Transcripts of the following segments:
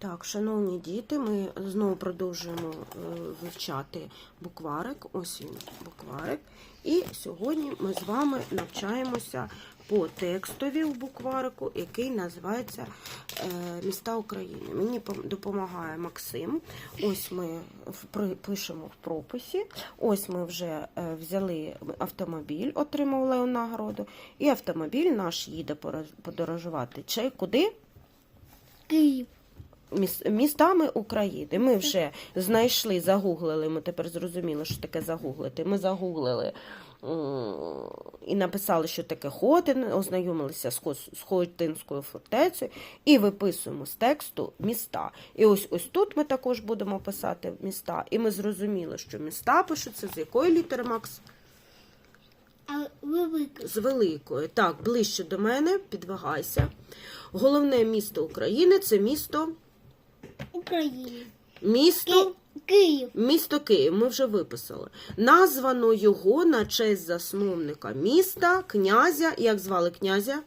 Так, шановні діти, ми знову продовжуємо е, вивчати букварик. Ось він букварик. І сьогодні ми з вами навчаємося по текстові в букварику, який називається е, Міста України. Мені допомагає Максим. Ось ми пишемо в прописі. Ось ми вже е, взяли автомобіль, отримали нагороду. І автомобіль наш їде подорожувати. Чи куди? Київ. Міс- містами України. Ми вже знайшли, загуглили. Ми тепер зрозуміли, що таке загуглити. Ми загуглили і написали, що таке Хотин, ознайомилися з Хотинською фортецею і виписуємо з тексту міста. І ось ось тут ми також будемо писати міста. І ми зрозуміли, що міста пишуться з якої літери, Макс? А. З великої. Так, ближче до мене, підвигайся. Головне місто України це місто. України. Місто. Ки- Київ. Місто Київ ми вже виписали. Названо його на честь засновника міста, князя. Як звали князя?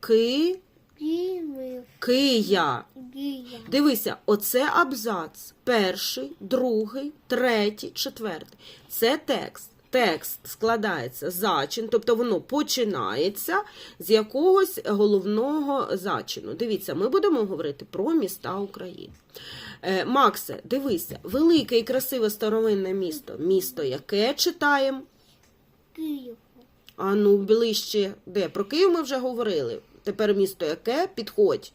Ки... Київ. Кия. Київ. Дивися, оце абзац. Перший, другий, третій, четвертий. Це текст. Текст складається з зачин, тобто воно починається з якогось головного зачину. Дивіться, ми будемо говорити про міста України. Е, Максе, дивися, велике і красиве старовинне місто. Місто яке читаємо? Київ. А ну, ближче, де? Про Київ ми вже говорили. Тепер місто яке? Підходь.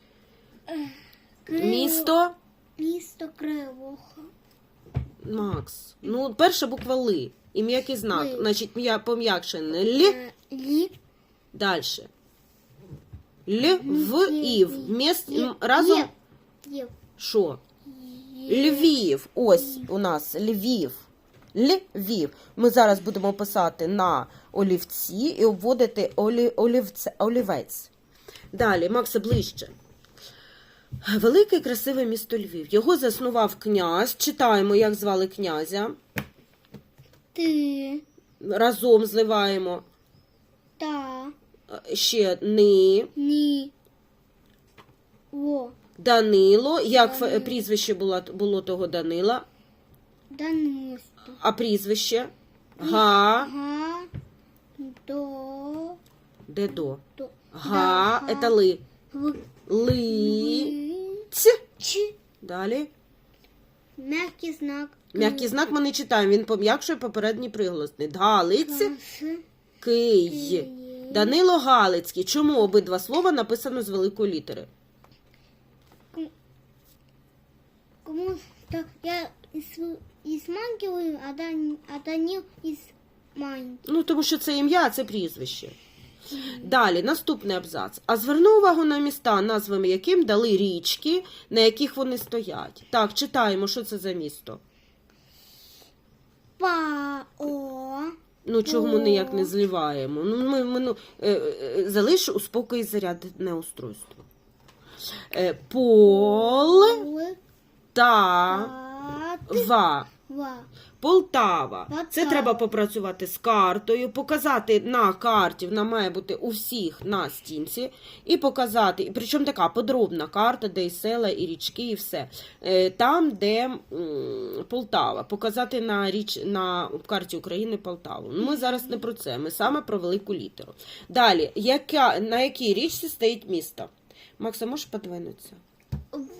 Київ. Місто. Місто Кривоха. Макс. Ну, перша буква Ли. І м'який знак. Ли. Значить, м'я пом'якшене Л. Лі. Далі. Л, В, Ів. є, Вміст, разом. Є. Що? Львів. Ось у нас Львів. Львів. Ми зараз будемо писати на олівці і обводити олі, олівце, олівець. Далі, Макса, ближче. Велике і красиве місто Львів. Його заснував князь. Читаємо, як звали князя. Ти. Разом зливаємо Та. ще ни, Ні. Во. Данило. Як Данило. прізвище було, було того Данила? Данисто. А прізвище? Га. Га. До. Де до? До. Га. Да, Это ли. Ли. Ли. Ц. Ч. Далі. Мягкий знак. М'який знак ми не читаємо. Він пом'якшує попередній приголосний. Галиць. Кий. Данило Галицький. Чому обидва слова написано з великої літери? Кому то я із, із манькою, а, Дан, а Данил із маньки. Ну, тому що це ім'я, а це прізвище. Далі, наступний абзац. А зверну увагу на міста, назвами яким дали річки, на яких вони стоять. Так, читаємо, що це за місто. Пао. Ну, чого ми ніяк не зливаємо? Ну, ми, ми, ну, е, е, залиш у спокої зарядне устройство. Е, пол та ва. Ва. Полтава. Це треба попрацювати з картою, показати на карті, вона має бути у всіх на стінці, і показати, і причому така подробна карта, де і села, і річки, і все. Е, Там, де Полтава, показати на річ на карті України Полтаву. Ну, Ми зараз не про це, ми саме про велику літеру. Далі, яка, на якій річці стоїть місто? Макса, можеш подвинутися?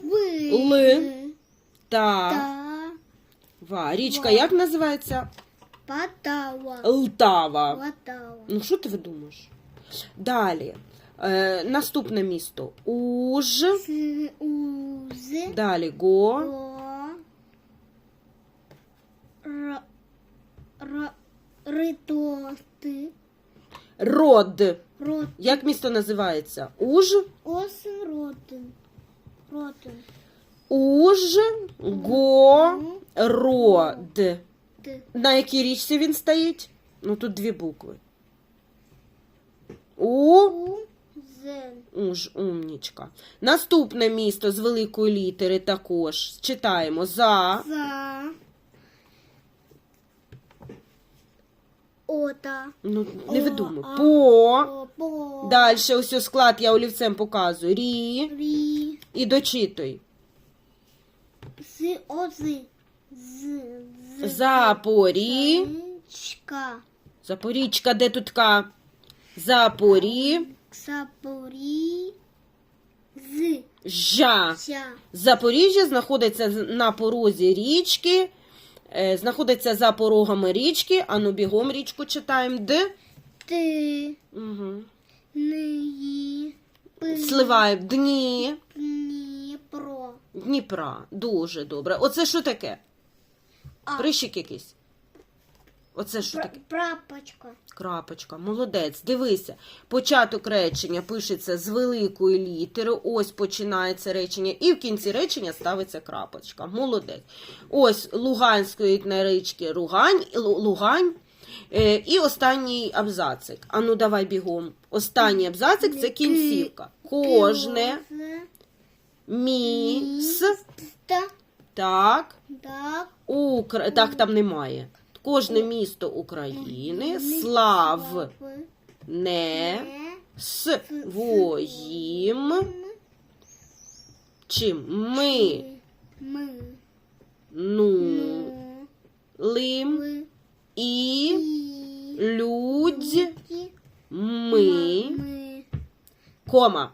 Ви. Ли. Та, Та. ва. Річка Ва. як називається? Патава. Лтава. Патава. Ну, що ти видумаєш? Далі. Е, наступне місто. Уж. З. Уз. Далі го. О. Р. Р. Ритости. Род. Рот. Як місто називається? Уж. Осен ротен. Ротен. Уж. Го. Род. На якій річці він стоїть? Ну, тут дві букви. У. Уж, умнічка. Наступне місто з великої літери також. Читаємо за. За. Ота. Ну, не видумуй. а. По. По. Далі ось склад я олівцем показую. Рі. Рі. І дочитуй. З ози. З. з Запорі. Річка. Запорічка, де тут К? Запорі. Запорі. З. Жа. Жа. Запоріжжя знаходиться на порозі річки. е, Знаходиться за порогами річки. Ану бігом річку читаємо. Д. Ти. Угу. Пи. Сливаємо дні. Дніпро. Дніпра. Дуже добре. Оце що таке? А. Прищик якийсь. Оце що таке? Прапочка. Крапочка, молодець, дивися. Початок речення пишеться з великої літери. Ось починається речення, і в кінці речення ставиться крапочка. Молодець. Ось Луганської річки Ругань, Лугань. Е, і останній абзацик. Ану, давай бігом. Останній абзацик це кінцівка. Кожне міс. Та. Так. Так. Укра... Так там немає. Кожне місто України слав не своїм чим ми ну лим і І. людь ми Ми. кома.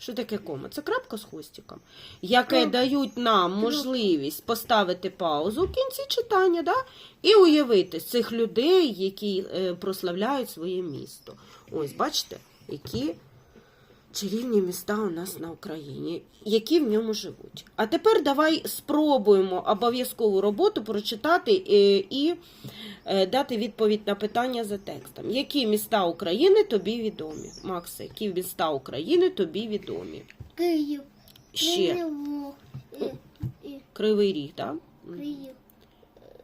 Що таке кома? Це крапка з хвостиком, яке дають нам можливість поставити паузу в кінці читання, да? і уявити цих людей, які е, прославляють своє місто. Ось, бачите, які чарівні міста у нас на Україні, які в ньому живуть. А тепер давай спробуємо обов'язкову роботу прочитати е, і е, дати відповідь на питання за текстом. Які міста України тобі відомі? Макса, які міста України тобі відомі? Київ. Ще Кривий Ріг, так? Київ.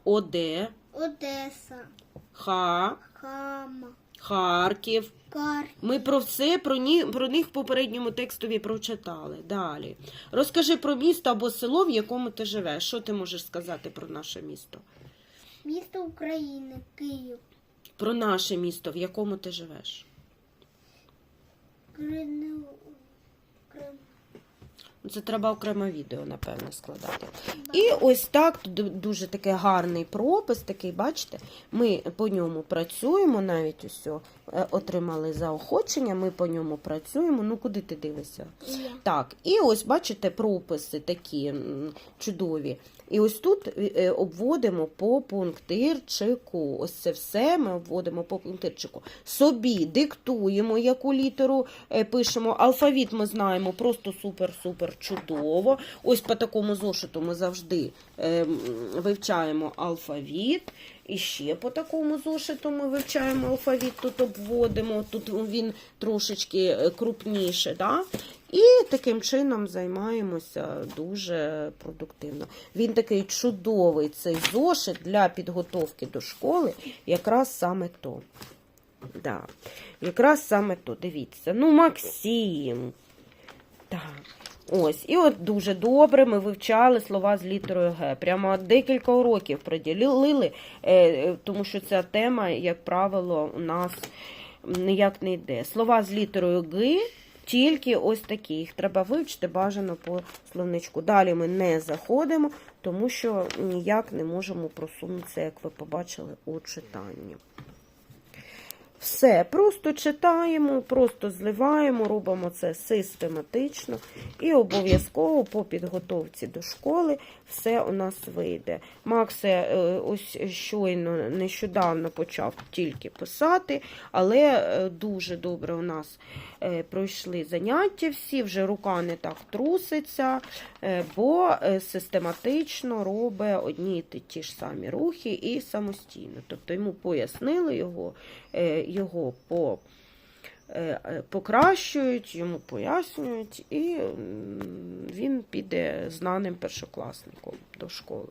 Оде, Одеса. Ха, Хама. Харків. Ми про все про, ні, про них в попередньому текстові прочитали. Далі. Розкажи про місто або село, в якому ти живеш. Що ти можеш сказати про наше місто? Місто України. Київ. Про наше місто, в якому ти живеш. Крим. Це треба окремо відео, напевно, складати. І ось так, дуже такий гарний пропис, такий, бачите, ми по ньому працюємо, навіть усе отримали заохочення, ми по ньому працюємо. Ну, куди ти дивишся? Так, і ось бачите прописи такі чудові. І ось тут е, обводимо по пунктирчику. Ось це все ми обводимо по пунктирчику. Собі диктуємо, яку літеру е, пишемо. Алфавіт ми знаємо просто супер-супер чудово. Ось по такому зошиту ми завжди е, вивчаємо алфавіт. І ще по такому зошиту ми вивчаємо алфавіт, тут обводимо, тут він трошечки е, крупніше. Да? І таким чином займаємося дуже продуктивно. Він такий чудовий цей зошит для підготовки до школи, якраз саме то. Да. Якраз саме то. Дивіться. Ну, Максим. Так. Ось, і от дуже добре ми вивчали слова з літерою Г. Прямо декілька уроків приділили, е, е, тому що ця тема, як правило, у нас ніяк не йде. Слова з літерою Г тільки ось такі. Їх треба вивчити бажано по словничку. Далі ми не заходимо, тому що ніяк не можемо просунутися, як ви побачили, у читанні. Все, просто читаємо, просто зливаємо, робимо це систематично і обов'язково по підготовці до школи все у нас вийде. Максе е, ось щойно нещодавно почав тільки писати, але е, дуже добре у нас е, пройшли заняття всі, вже рука не так труситься, бо систематично робить одні ті- ж самі рухи і самостійно. Тобто йому пояснили його, його по. е, е, Покращують, йому пояснюють, і він піде знаним першокласником до школи.